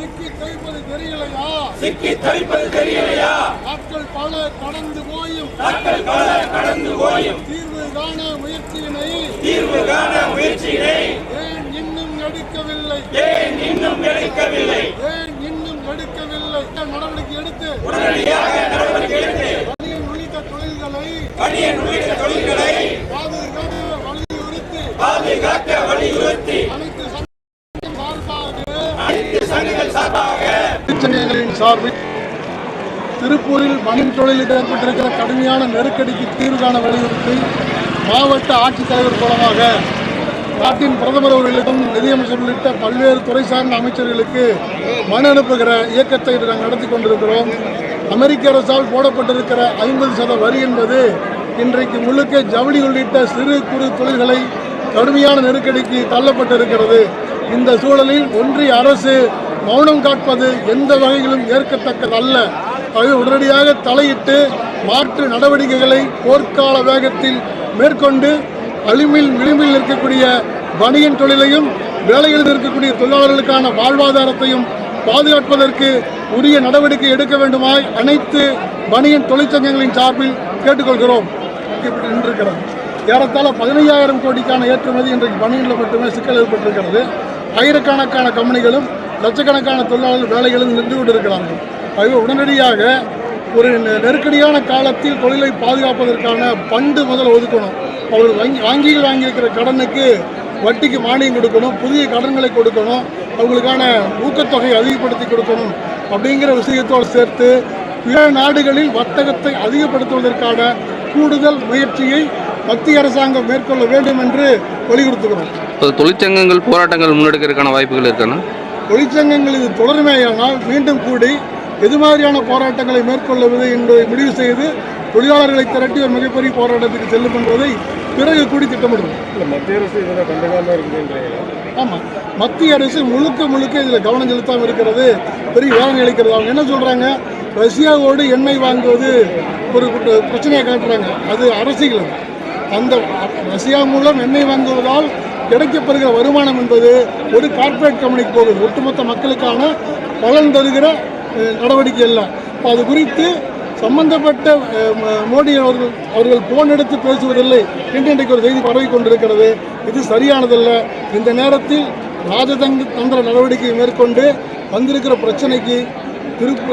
சிக்கி தைப்பது தெரியலையா? சிக்கி தவிப்பது தெரியலையா? நாட்கள் பல கடந்து போயும். நாட்கள் பல கடந்து போயும். தீர்வு காண முயற்சியினை. தீர்வு காண முயற்சியினை. ஏன் இன்னும் எடுக்கவில்லை? ஏன் இன்னும் எடுக்கவில்லை? ஏன் இன்னும் எடுக்கவில்லை? நடவடிக்கை எடுத்து. உடனடியாக நடவடிக்கை எடுத்து. பணியின் உள்ளிட்ட தொழில்களை பணியன் உள்ளிட்ட தொழில்களை. பாதுகாக்க தொழிற்சங்கங்களின் சார்பில் திருப்பூரில் மண் தொழிலுக்கு ஏற்பட்டிருக்கிற கடுமையான நெருக்கடிக்கு தீர்வு காண வலியுறுத்தி மாவட்ட ஆட்சித்தலைவர் மூலமாக நாட்டின் பிரதமர் அவர்களிடம் நிதியமைச்சர் உள்ளிட்ட பல்வேறு துறை சார்ந்த அமைச்சர்களுக்கு மனு அனுப்புகிற இயக்கத்தை நாங்கள் நடத்தி கொண்டிருக்கிறோம். அமெரிக்க அரசால் போடப்பட்டிருக்கிற ஐம்பது சத வரி என்பது இன்றைக்கு முழுக்க ஜவுளி உள்ளிட்ட சிறு குறு தொழில்களை கடுமையான நெருக்கடிக்கு தள்ளப்பட்டிருக்கிறது. இந்த சூழலில் ஒன்றிய அரசு மௌனம் காட்பது எந்த வகையிலும் ஏற்கத்தக்கதல்ல ஆகவே உடனடியாக தலையிட்டு மாற்று நடவடிக்கைகளை போர்க்கால வேகத்தில் மேற்கொண்டு அழிமில் விளிம்பில் இருக்கக்கூடிய வணிகன் தொழிலையும் வேலையில் இருக்கக்கூடிய தொழிலாளர்களுக்கான வாழ்வாதாரத்தையும் பாதுகாப்பதற்கு உரிய நடவடிக்கை எடுக்க வேண்டுமாய் அனைத்து வணிகன் தொழிற்சங்கங்களின் சார்பில் கேட்டுக்கொள்கிறோம். நின்றிருக்கிறது. ஏறத்தாழ பதினையாயிரம் கோடிக்கான ஏற்றுமதி இன்றைக்கு பணிகளில் மட்டுமே சிக்கல் ஏற்பட்டிருக்கிறது. ஆயிரக்கணக்கான கம்பெனிகளும் லட்சக்கணக்கான தொழிலாளர்கள் வேலைகளும் நின்று கொண்டிருக்கிறார்கள். ஆகவே உடனடியாக ஒரு நெ- நெருக்கடியான காலத்தில் தொழிலை பாதுகாப்பதற்கான பண்டு முதல்ல ஒதுக்கணும். அவர்கள் வங்கி வங்கிகள் வாங்கியிருக்கிற கடனுக்கு வட்டிக்கு மானியம் கொடுக்கணும் புதிய கடன்களை கொடுக்கணும் அவங்களுக்கான ஊக்கத்தொகையை அதிகப்படுத்தி கொடுக்கணும் அப்படிங்கிற விஷயத்தோடு சேர்த்து பிற நாடுகளில் வர்த்தகத்தை அதிகப்படுத்துவதற்கான கூடுதல் முயற்சியை மத்திய அரசாங்கம் மேற்கொள்ள வேண்டும் என்று வலியுறுத்துகிறோம். தொழிற்சங்கங்கள் போராட்டங்கள் முன்னெடுக்கிறதுக்கான வாய்ப்புகள் இருக்கணும். தொழிற்சங்கங்கள் இது தொடருமேயானால் மீண்டும் கூடி எது மாதிரியான போராட்டங்களை மேற்கொள்வது என்பதை முடிவு செய்து தொழிலாளர்களை திரட்டி ஒரு மிகப்பெரிய போராட்டத்துக்கு செல்லும் என்பதை பிறகு கூடி திட்டமிடுவோம். மத்திய அரசு இதில் ஆமாம் மத்திய அரசு முழுக்க முழுக்க இதில் கவனம் செலுத்தாமல் இருக்கிறது பெரிய வேதனை அளிக்கிறது. அவங்க என்ன சொல்கிறாங்க ரஷ்யாவோடு எண்ணெய் வாங்குவது ஒரு பிரச்சனையை காட்டுறாங்க. அது அரசியல். அந்த ரஷ்யா மூலம் எண்ணெய் வாங்குவதால் கிடைக்கப்பெறுகிற வருமானம் என்பது ஒரு கார்ப்பரேட் கம்பெனிக்கு போகுது. ஒட்டுமொத்த மக்களுக்கான பலன் தருகிற நடவடிக்கை இல்லை இப்போ அது குறித்து சம்பந்தப்பட்ட மோடி அவர்கள் அவர்கள் போன் எடுத்து பேசுவதில்லை. என்று இன்றைக்கு ஒரு செய்தி பரவி கொண்டிருக்கிறது. இது சரியானதல்ல. இந்த நேரத்தில் ராஜதந்திர நடவடிக்கை மேற்கொண்டு வந்திருக்கிற பிரச்சனைக்கு திருப்பு